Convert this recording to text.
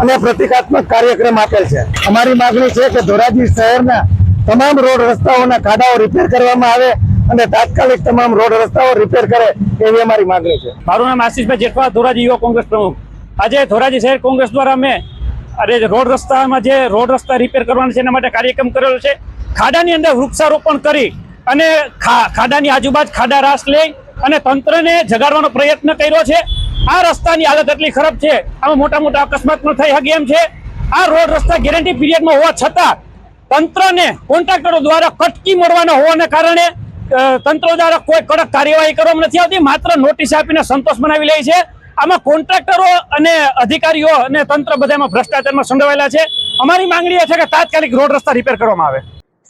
અને પ્રતિકાત્મક કાર્યક્રમ આપેલ છે. અમારી માગણી છે કે ધોરાજી શહેરના તમામ રોડ રસ્તાઓના ખાડાઓ રિપેર કરવામાં આવે અને તાત્કાલિક તમામ રોડ રસ્તાઓ રિપેર કરે એવી અમારી માગણી છે. મારું નામ આશીષભાઈ જેઠવા, ધોરાજી યુવા કોંગ્રેસ પ્રમુખ. આજે ધોરાજી શહેર કોંગ્રેસ દ્વારા અમે અરે રોડ રસ્તામાં જે રોડ રસ્તા રિપેર કરવાના છે એના માટે કાર્યક્રમ કરેલો છે. ખાડાની અંદર વૃક્ષારોપણ કરી અને ખાડાની આજુબાજુ ખાડા રાસ લઈ અને તંત્રને જગાડવાનો પ્રયત્ન કર્યો છે. આ રસ્તાની હાલત એટલી ખરાબ છે, આમાં મોટા મોટા અકસ્માત પણ થઈ શકે એમ છે. આ રોડ રસ્તા ગેરંટી પીરિયડમાં હોવા છતાં તંત્રને કોન્ટ્રાક્ટરો દ્વારા કટકી મળવાના હોવાને કારણે તંત્ર દ્વારા કોઈ કડક કાર્યવાહી કરવામાં નથી આવતી, માત્ર નોટિસ આપીને સંતોષ બનાવી લે છે. આમાં કોન્ટ્રાક્ટરો અને અધિકારીઓ અને તંત્ર બધામાં ભ્રષ્ટાચારમાં સંડોવાયેલા છે. અમારી માંગણી એ છે કે તાત્કાલિક રોડ રસ્તા રિપેર કરવામાં આવે.